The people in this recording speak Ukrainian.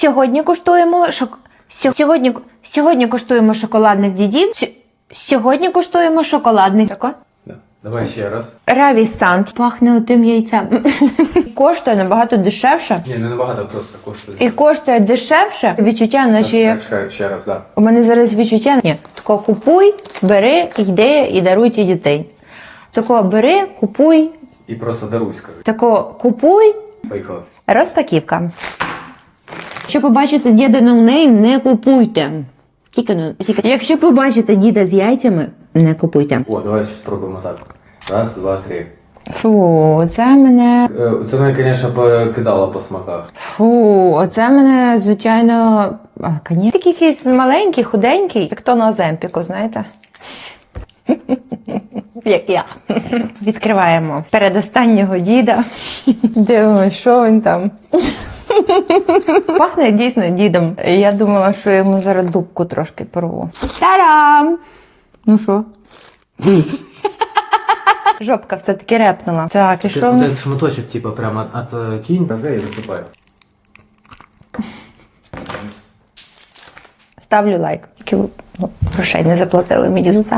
Сьогодні куштуємо шок... сьо- Сьогодні... Сьогодні куштуємо шоколадних дідів. Сьо- Сьогодні куштуємо шоколадних. Тако? Давай ще раз. Раві Сант. Пахне отим яйцем. коштує набагато дешевше. Ні, не набагато просто коштує. І коштує дешевше. Відчуття, наче ще, ще раз, да. у мене зараз відчуття. Ні, тако купуй, бери, йди і даруйте дітей. Тако бери, купуй, І просто даруй, скажи. тако купуй, Поїхали. Розпаківка. Якщо побачите діда ноунейм, не купуйте. Тільки, ну, тільки. Якщо побачите діда з яйцями, не купуйте. О, давай ще спробуємо так. Раз, два, три. Фу, це мене. Е, Це мене, звісно, покидало по смаках. Фу, оце мене, звичайно. А, коні- Такий якийсь маленький, худенький, як то на Оземпіку, знаєте? Як я. Відкриваємо передостаннього діда. Дивимося, що він там. Пахне дійсно дідом. Я думала, що йому зараз дубку трошки порву. Та-дам! Ну що? Жопка все-таки репнула. Так, і що? в? Один шматочок, типу, прямо от кінь, і висипай. Ставлю лайк. Тільки ви, ну, грошей не заплатили мені за це.